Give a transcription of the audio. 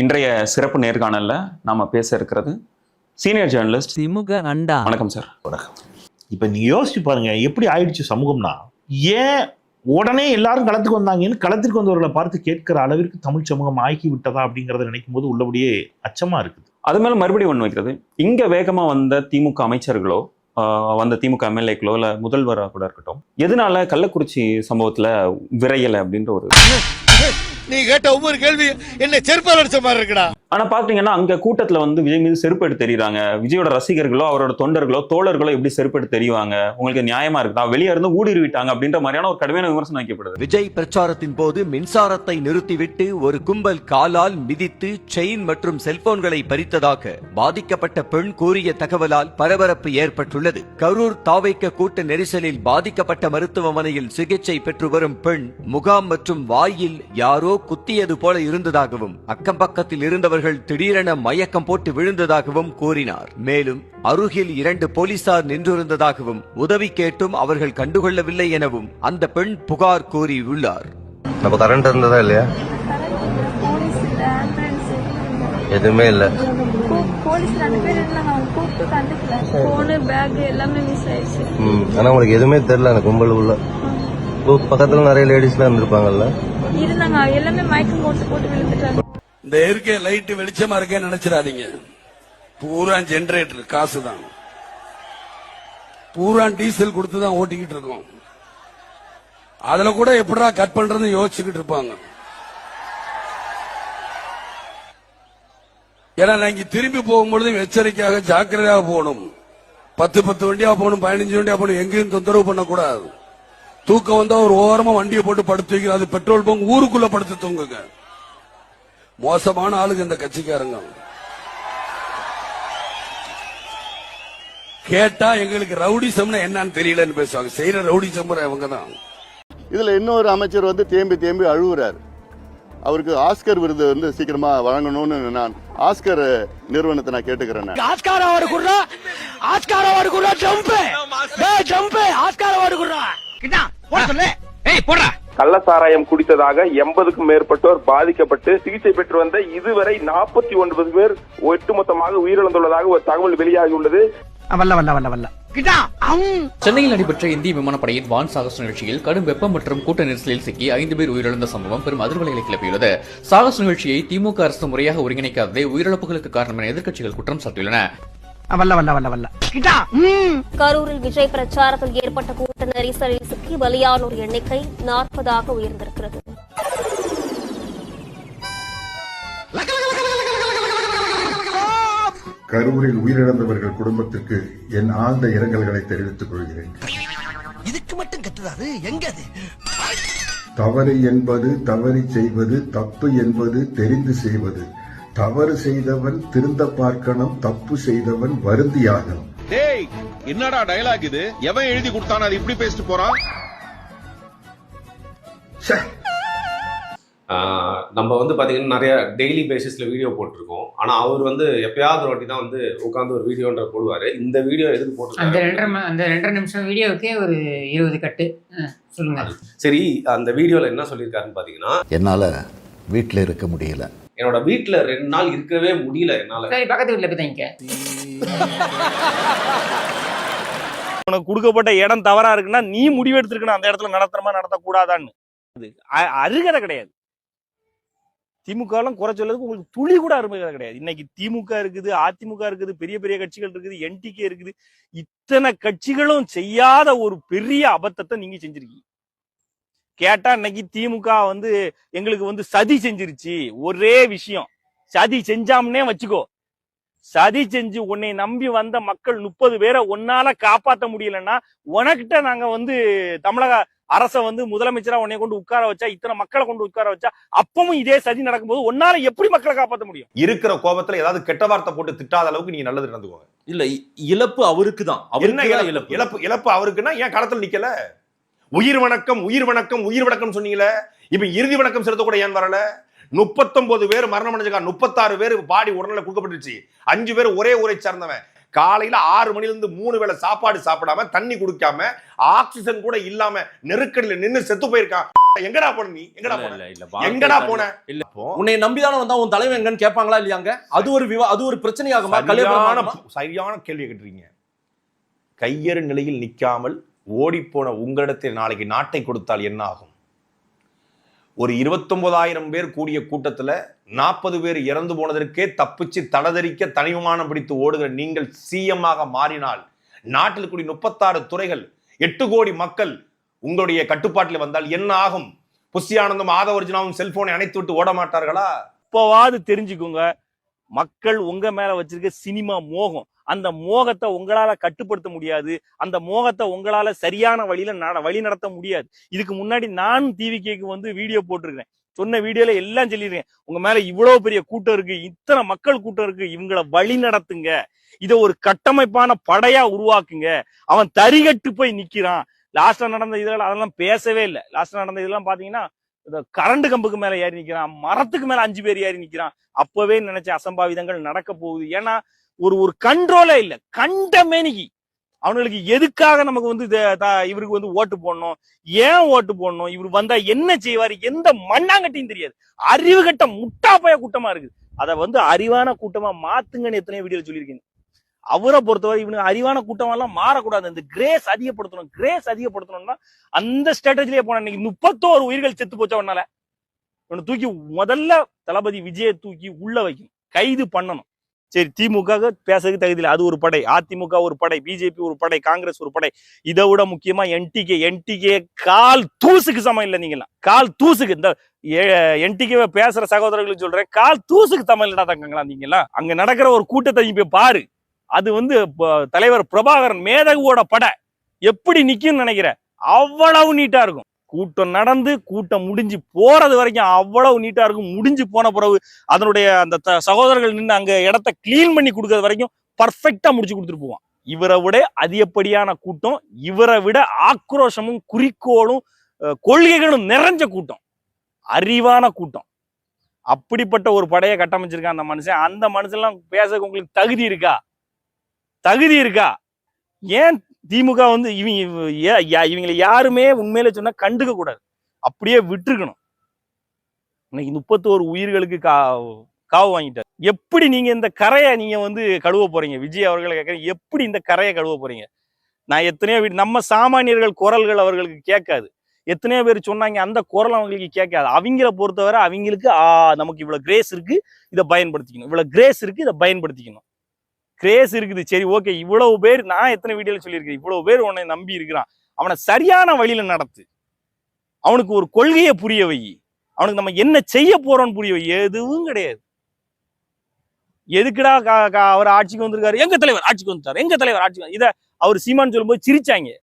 இன்றைய சிறப்பு நேர்காணல்ல நாம பேச இருக்கிறது சீனியர் ஜேர்னலிஸ்ட் திமுக அண்டா வணக்கம் சார் இப்ப நீங்க யோசிச்சு பாருங்க எப்படி ஆயிடுச்சு சமூகம்னா ஏன் உடனே எல்லாரும் களத்துக்கு வந்தாங்கன்னு களத்திற்கு வந்தவர்களை பார்த்து கேட்கிற அளவிற்கு தமிழ் சமூகம் ஆக்கி விட்டதா அப்படிங்கறத நினைக்கும் போது உள்ளபடியே அச்சமா இருக்குது. அது மேல மறுபடியும் ஒண்ணு வைக்கிறது. இங்க வேகமா வந்த திமுக அமைச்சர்களோ வந்த திமுக எம்எல்ஏக்களோ இல்ல முதல்வரா கூட இருக்கட்டும் எதனால கள்ளக்குறிச்சி சம்பவத்துல விரையல அப்படின்ற ஒரு நீ கேட்ட ஒவ்வொரு கேள்வி என்ன செருப்பால் அடிச்ச மாதிரி இருக்குடா. ஆனா பாத்தீங்கன்னா அங்க கூட்டத்துல வந்து விஜய் மீது செருப்பெடுத்து தெரியுறாங்க விஜயோட ரசிகர்களோ அவரோட தொண்டர்களோ தோழர்களோ எப்படி செருப்பெடுத்து தெரியுவாங்க உங்களுக்கு நியாயமா இருக்குதா? வெளியே இருந்து ஊடுருவிட்டாங்க அப்படின்ற மாதிரியான ஒரு கடுமையான விமர்சனம் வைக்கப்படுது. விஜய் பிரச்சாரத்தின் போது மின்சாரத்தை நிறுத்திவிட்டு ஒரு கும்பல் காலால் மிதித்து செயின் மற்றும் செல்போன்களை பறித்ததாக பாதிக்கப்பட்ட பெண் கூறிய தகவலால் பரபரப்பு ஏற்பட்டுள்ளது. கரூர் தாவைக்க கூட்ட நெரிசலில் பாதிக்கப்பட்ட மருத்துவமனையில் சிகிச்சை பெற்று வரும் பெண் முகாம் மற்றும் வாயில் யாரோ குத்தியது போல இருந்ததாகவும் அக்கம் பக்கத்தில் இருந்தவர்கள் திடீரென மயக்கம் போட்டு விழுந்ததாகவும் கூறினார். மேலும் அருகில் இரண்டு போலீசார் நின்றிருந்ததாகவும் உதவி கேட்டும் அவர்கள் கண்டுகொள்ளவில்லை எனவும் அந்த பெண் புகார் கூறியுள்ளார். நம்ம கரண்ட் இருந்ததா இல்லையா? எதுவுமே இல்ல. எல்லாமே ஆனா உங்களுக்கு எதுவுமே தெரியல அந்த கும்பல் உள்ள. பக்கத்துல நிறைய லேடிஸ்லாம் இருந்திருப்பாங்கல்ல. இருந்தாங்க. எல்லாமே மயக்கம் போட்டு போட்டு விழுந்துட்டாங்க. இந்த இருக்க லைட் வெளிச்சமா இருக்கேன்னு நினைச்சிடாதீங்க. பூரா ஜெனரேட்டர் காசு தான் பூரா டீசல் கொடுத்து தான் ஓட்டிக்கிட்டு இருக்கோம். அதுல கூட எப்படா கட் பண்றதுன்னு யோசிச்சுக்கிட்டு இருப்பாங்க. ஏன்னா நான் இங்க திரும்பி போகும்பொழுது எச்சரிக்கையாக ஜாக்கிரதையாக போகணும். பத்து பத்து வண்டியா போகணும் பதினஞ்சு வண்டியா போகணும் எங்கேயும் தொந்தரவு பண்ணக்கூடாது. தூக்கம் வந்தா ஒரு ஓரமா வண்டியை போட்டு படுத்து வைக்கிறது அது பெட்ரோல் பங்க் ஊருக்குள்ள படுத்து தூங்குங்க. மோசமான ஆளுங்க இந்த கட்சிக்காரங்க. கேட்டா எங்களுக்கு ரவுடிசம்னா என்னன்னு தெரியலன்னு பேசுவாங்க. செய்யற ரவுடிசம் அவங்க தான் இதுல இன்னொரு அமைச்சர் வந்து தேம்பி தேம்பி அழுகுறார் அவருக்கு ஆஸ்கர் விருது வந்து சீக்கிரமா வழங்கணும்னு நான் ஆஸ்கர் நிறுவனத்தை நான் கேட்டுக்கிறேன். ஆஸ்கார் அவார்டு குடுறா. ஆஸ்கார் அவார்டு குடுறா ஜம்ப். டேய் ஜம்ப். ஆஸ்கார் அவார்டு குடுறா. கிட்டா. கள்ளசாராயம் குடித்ததாக எண்பதுக்கும் மேற்பட்டோர் பாதிக்கப்பட்டு சிகிச்சை பெற்று வந்த இதுவரை நாற்பத்தி ஒன்பது பேர் ஒட்டுமொத்தமாக உயிரிழந்துள்ளதாக ஒரு தகவல் வெளியாகியுள்ளது வல்ல வல்ல வல்ல வல்ல. கிட்டா சென்னையில் நடைபெற்ற இந்திய விமானப்படையின் வான் சாகச நிகழ்ச்சியில் கடும் வெப்பம் மற்றும் கூட்ட நெரிசலில் சிக்கி ஐந்து பேர் உயிரிழந்த சம்பவம் பெரும் அதிர்வலைகளை கிளப்பியுள்ளது. சாகச நிகழ்ச்சியை திமுக அரசு முறையாக ஒருங்கிணைக்காததே உயிரிழப்புகளுக்கு காரணம் என எதிர்க்கட்சிகள் குற்றம் சாட்டியுள்ளன. வல்ல வல்ல வல்ல வல்ல. கிட்டா? கரூரில் விஜய் பிரச்சாரத்தில் ஏற்பட்ட கூட்ட நெரிசலில் சிக்கி பலியானோர் எண்ணிக்கை நாற்பதாக உயர்ந்திருக்கிறது. கரூரில் உயிரிழந்தவர்கள் குடும்பத்திற்கு என் ஆழ்ந்த இரங்கல்களை தெரிவித்துக் கொள்கிறேன். இதுக்கு மட்டும் கத்துறாரு எங்க அது? தவறு என்பது தவறி செய்வது தப்பு என்பது தெரிந்து செய்வது. தவறு செய்தவன் திருந்த பார்க்கணும் தப்பு செய்தவன் வருந்தியாகணும் டேய் என்னடா டயலாக் இது? எவன் எழுதி கொடுத்தானோ அது இப்படி பேசிட்டு போறான்? நம்ம வந்து பாத்தீங்கன்னா நிறைய டெய்லி பேசிஸ்ல வீடியோ போட்டிருக்கோம். ஆனா அவர் வந்து எப்பயாவது ஒரு வாட்டி தான் வந்து உட்காந்து ஒரு வீடியோன்ற போடுவாரு. இந்த வீடியோ எதுக்கு அந்த போட்டு ரெண்டரை ம- அந்த ரெண்டரை நிமிஷம் வீடியோவுக்கே ஒரு இருபது கட்டு. சொல்லுங்க. சரி அந்த வீடியோல என்ன சொல்லியிருக்காருன்னு பாத்தீங்கன்னா என்னால வீட்டுல இருக்க முடியல. என்னோட வீட்டுல ரெண்டு நாள் இருக்கவே முடியல என்னால. சரி பக்கத்து வீட்டில் போய் தங்கிக்க. உனக்கு கொடுக்கப்பட்ட இடம் தவறா இருக்குன்னா நீ முடிவெடுத்திருக்கணும் அந்த இடத்துல நடத்துறமா நடத்தக்கூடாதான்னு. அது அருகதை கிடையாது. திமுக எல்லாம் குறை சொல்லதுக்கு உங்களுக்கு துளி கூட அருமையாக கிடையாது. இன்னைக்கு திமுக இருக்குது அதிமுக இருக்குது பெரிய பெரிய கட்சிகள் இருக்குது என்டிகே இருக்குது. இத்தனை கட்சிகளும் செய்யாத ஒரு பெரிய அபத்தத்தை நீங்க செஞ்சிருக்கீங்க. கேட்டா இன்னைக்கு திமுக வந்து எங்களுக்கு வந்து சதி செஞ்சிருச்சு. ஒரே விஷயம். சதி செஞ்சாம்னே வச்சுக்கோ. சதி செஞ்சு உன்னை நம்பி வந்த மக்கள் முப்பது பேரை உன்னால காப்பாத்த முடியலன்னா உனக்கிட்ட நாங்க வந்து தமிழக அரச வந்து முதலமைச்சரா உன்னை கொண்டு உட்கார வச்சா இத்தனை மக்களை கொண்டு உட்கார வச்சா அப்பவும் இதே சதி நடக்கும்போது உன்னால எப்படி மக்களை காப்பாத்த முடியும்? இருக்கிற கோபத்துல ஏதாவது கெட்ட வார்த்தை போட்டு திட்டாத அளவுக்கு நீங்க நல்லது நடந்துக்கோங்க. இல்ல இழப்பு அவருக்கு தான் என்ன இழப்பு. இழப்பு இழப்பு அவருக்குன்னா ஏன் களத்துல நிக்கல? உயிர் வணக்கம் உயிர் வணக்கம் உயிர் வணக்கம் சொன்னீங்களே. இப்ப இறுதி வணக்கம் செலுத்த கூட ஏன் வரல? முப்பத்தொன்பது பேர் மரணம் அடைஞ்சிருக்காங்க முப்பத்தாறு பேர் பாடி உடனே கொடுக்கப்பட்டுருச்சு. அஞ்சு பேர் ஒரே ஊரை சார்ந்தவன். காலையில ஆறு மணில இருந்து மூணு வேளை சாப்பாடு சாப்பிடாம தண்ணி குடிக்காம ஆக்சிஜன் கூட இல்லாம நெருக்கடியில நின்னு செத்து போயிருக்கான். எங்கடா போன நீ? எங்கடா போன? எங்கடா போன? இல்ல. உன்னை நம்பிதானே வந்தா உன் தலைவன் எங்கன்னு கேட்பாங்களா இல்லையாங்க அது ஒரு விவா அது ஒரு பிரச்சனையாகுமா? சரியான கல்யாணம் சரியான கேள்வி கேட்டுறீங்க கையறு நிலையில் நிக்காமல் ஓடிப்போன உங்களிடத்தில் நாளைக்கு நாட்டை கொடுத்தால் என்ன ஆகும்? ஒரு இருபத்தொன்பதாயிரம் பேர் கூடிய கூட்டத்துல நாற்பது பேர் இறந்து போனதற்கே தப்பிச்சு தடதரிக்க தனி விமானம் பிடித்து ஓடுகிற நீங்கள் சிஎம்மாக மாறினால் நாட்டில் கூடிய முப்பத்தாறு துறைகள் எட்டு கோடி மக்கள் உங்களுடைய கட்டுப்பாட்டில் வந்தால் என்ன ஆகும்? புஷி ஆனந்தும் செல்போனை அணைத்து விட்டு ஓட மாட்டார்களா? இப்போவாது தெரிஞ்சுக்கோங்க மக்கள் உங்க மேல வச்சிருக்க சினிமா மோகம் அந்த மோகத்தை உங்களால கட்டுப்படுத்த முடியாது. அந்த மோகத்தை உங்களால சரியான வழியில நட- வழி நடத்த முடியாது. இதுக்கு முன்னாடி நானும் டிவிகேக்கு வந்து வீடியோ போட்டிருக்கிறேன். சொன்ன வீடியோல எல்லாம் சொல்லிருக்கேன் உங்க மேல இவ்வளவு பெரிய கூட்டம் இருக்கு இத்தனை மக்கள் கூட்டம் இருக்கு இவங்களை வழி நடத்துங்க. இத ஒரு கட்டமைப்பான படையா உருவாக்குங்க. அவன் தரிகட்டு போய் நிக்கிறான். லாஸ்ட்ல நடந்த இதெல்லாம் அதெல்லாம் பேசவே இல்லை. லாஸ்ட்ல நடந்த இதெல்லாம் பாத்தீங்கன்னா இந்த கரண்ட் கம்புக்கு மேல ஏறி நிக்கிறான். மரத்துக்கு மேல அஞ்சு பேர் ஏறி நிக்கிறான். அப்பவே நினைச்ச அசம்பாவிதங்கள் நடக்க போகுது. ஏன்னா ஒரு ஒரு கண்ட்ரோலே இல்ல. கண்ட மேனிக்கு அவனுங்களுக்கு எதுக்காக நமக்கு வந்து த- இவருக்கு வந்து ஓட்டு போடணும்? ஏன் ஓட்டு போடணும்? இவர் வந்தா என்ன செய்வாரு? எந்த மண்ணாங்கட்டியும் தெரியாது. அறிவு கட்ட முட்டாப்பய கூட்டமா இருக்குது. அதை வந்து அறிவான கூட்டமா மாத்துங்கன்னு எத்தனையோ வீடியோ சொல்லியிருக்கீங்க அவரை பொறுத்தவரை இவனுக்கு அறிவான கூட்டம் எல்லாம் மாறக்கூடாது. இந்த கிரேஸ் அதிகப்படுத்தணும். கிரேஸ் அதிகப்படுத்தணும்னா அந்த ஸ்ட்ராட்டஜிலேயே போன இன்னைக்கு முப்பத்தோரு உயிர்கள் செத்து போச்சா உன்னால? இவனை தூக்கி முதல்ல தளபதி விஜயை தூக்கி உள்ள வைக்கணும். கைது பண்ணணும். சரி திமுக பேசுறதுக்கு தகுதி இல்லை அது ஒரு படை. அதிமுக ஒரு படை. பிஜேபி ஒரு படை. காங்கிரஸ் ஒரு படை. இதை விட முக்கியமா என்டிகே. என்டிகே கால் தூசுக்கு சமம் இல்லை நீங்களாம் கால் தூசுக்கு. இந்த என்டிகே பேசுற சகோதரர்களுக்கு சொல்றேன். கால் தூசுக்கு தமிழ் தங்கங்களா நீங்களாம் அங்க நடக்கிற ஒரு கூட்டத்தை நீ போய் பாரு. அது வந்து தலைவர் பிரபாகரன் மேதகுவோட படை. எப்படி நிக்கும்னு நினைக்கிற? அவ்வளவு நீட்டா இருக்கும். கூட்டம் நடந்து கூட்டம் முடிஞ்சு போறது வரைக்கும் அவ்வளவு நீட்டா இருக்கும். முடிஞ்சு போன பிறகு அதனுடைய அந்த த- சகோதரர்கள் நின்று அங்க இடத்த கிளீன் பண்ணி கொடுக்கறது வரைக்கும் பர்ஃபெக்டா முடிச்சு கொடுத்துட்டு போவான். இவரை விட அதிகப்படியான கூட்டம் இவரை விட ஆக்ரோஷமும் குறிக்கோளும் கொள்கைகளும் நிறைஞ்ச கூட்டம். அறிவான கூட்டம். அப்படிப்பட்ட ஒரு படையை கட்டமைச்சிருக்கான் அந்த மனுஷன். அந்த மனுஷன்லாம் பேச உங்களுக்கு தகுதி இருக்கா? தகுதி இருக்கா? ஏன் திமுக வந்து இவங்க ஏ- இவங்களை யாருமே உண்மையில சொன்னா கண்டுக்க கூடாது. அப்படியே விட்டுருக்கணும். இன்னைக்கு முப்பத்தோரு உயிர்களுக்கு கா காவு வாங்கிட்டார். எப்படி நீங்க இந்த கரையை நீங்க வந்து கழுவ போறீங்க? விஜய் அவர்களை கேட்கறேன் எப்படி இந்த கரையை கழுவ போறீங்க? நான் எத்தனையோ வீடு நம்ம சாமானியர்கள் குரல்கள் அவர்களுக்கு கேட்காது. எத்தனையோ பேர் சொன்னாங்க அந்த குரல் அவங்களுக்கு கேட்காது. அவங்கள பொறுத்தவரை அவங்களுக்கு ஆ நமக்கு இவ்வளவு கிரேஸ் இருக்கு இதை பயன்படுத்திக்கணும். இவ்வளவு கிரேஸ் இருக்கு இதை பயன்படுத்திக்கணும். கிரேஸ் இருக்குது. சரி ஓகே இவ்வளவு பேர் நான் எத்தனை வீடியோ சொல்லியிருக்கேன்? இவ்வளவு பேர் உன்னை நம்பி இருக்கிறான். அவனை சரியான வழியில நடத்து. அவனுக்கு ஒரு கொள்கையை புரிய வை. அவனுக்கு நம்ம என்ன செய்ய போறோம்னு புரிய வை. எதுவும் கிடையாது. எதுக்குடா கா- அவர் ஆட்சிக்கு வந்திருக்காரு? எங்க தலைவர் ஆட்சிக்கு வந்துட்டார்? எங்க தலைவர் ஆட்சிக்கு இதை அவர் சீமான்னு சொல்லும்போது சிரிச்சாங்க.